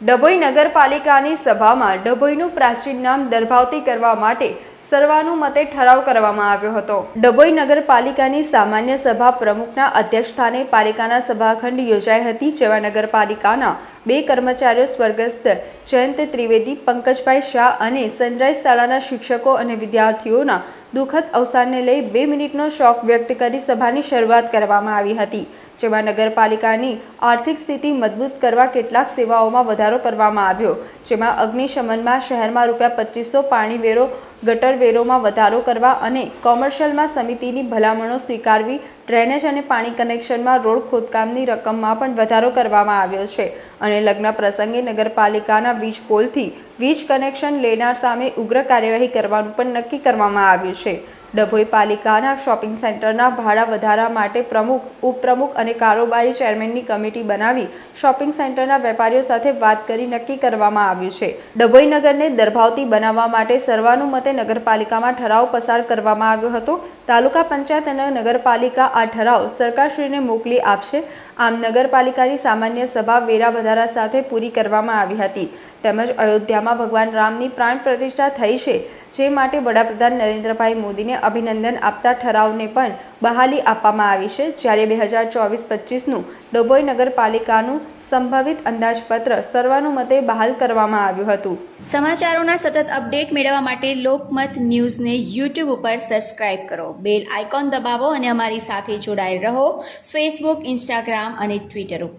ડભોઈ નગરપાલિકાની સભામાં ડભોઈનું પ્રાચીન નામ દર્ભાવતી કરવા માટે સર્વાનુમતે ઠરાવ કરવામાં આવ્યો હતો. ડભોઈ નગરપાલિકાની સામાન્ય સભા પ્રમુખના અધ્યક્ષસ્થાને પાલિકાના સભાખંડ યોજાઈ હતી, જેમાં નગરપાલિકાના બે કર્મચારીઓ સ્વર્ગસ્થ જયંત ત્રિવેદી, પંકજભાઈ શાહ અને સનરાઈઝ શાળાના શિક્ષકો અને વિદ્યાર્થીઓના દુઃખદ અવસાનને લઈ બે મિનિટનો શોક વ્યક્ત કરી સભાની શરૂઆત કરવામાં આવી હતી. જેમાં નગરપાલિકાની આર્થિક સ્થિતિ મજબૂત કરવા કેટલાક સેવાઓમાં વધારો કરવામાં આવ્યો, જેમાં અગ્નિશમનમાં શહેરમાં રૂપિયા પચીસો પાણી વેરો ગટર વેરોમાં વધારો કરવા અને કોમર્શિયલમાં સમિતિની ભલામણો સ્વીકારવી, ડ્રેનેજ અને પાણી કનેક્શનમાં રોડ ખોદકામની રકમમાં પણ વધારો કરવામાં આવ્યો છે. અને લગ્ન પ્રસંગે નગરપાલિકાના વીજ પોલથી વીજ કનેક્શન લેનાર સામે ઉગ્ર કાર્યવાહી કરવાનું પણ નક્કી કરવામાં આવ્યું છે. ડભોઈ પાલિકાના શોપિંગ સેન્ટરના ભાડા વધારા માટે પ્રમુખ, ઉપપ્રમુખ અને કારોબારી ચેરમેનની કમિટી બનાવી શોપિંગ સેન્ટરના વેપારીઓ સાથે વાત કરી નક્કી કરવામાં આવ્યું છે. ડભોઈ નગરને દરભાવતી બનાવવા માટે સર્વાનુમતે નગરપાલિકામાં ઠરાવ પસાર કરવામાં આવ્યો હતો. તાલુકા પંચાયત અને નગરપાલિકા આ ઠરાવ સરકારશ્રીને મોકલી આપશે. આમ નગરપાલિકાની સામાન્ય સભા વેરા વધારા સાથે પૂરી કરવામાં આવી હતી. તેમજ અયોધ્યામાં ભગવાન રામની પ્રાણ પ્રતિષ્ઠા થઈ છે. જે માટે વડાપ્રધાન નરેન્દ્રભાઈ મોદીને અભિનંદન આપતા ઠરાવને પણ બહાલી આપવામાં આવી છે. જ્યારે બે હજાર ચોવીસ પચીસનું ડભોઈ નગરપાલિકાનું સંભવિત અંદાજપત્ર સર્વાનુમતે બહાલ કરવામાં આવ્યું હતું. સમાચારોના સતત અપડેટ મેળવવા માટે લોકમત ન્યૂઝને યુટ્યુબ ઉપર સબસ્ક્રાઇબ કરો. બેલ આઇકોન દબાવો અને અમારી સાથે જોડાયેલ રહો ફેસબુક, ઇન્સ્ટાગ્રામ અને ટ્વિટર ઉપર.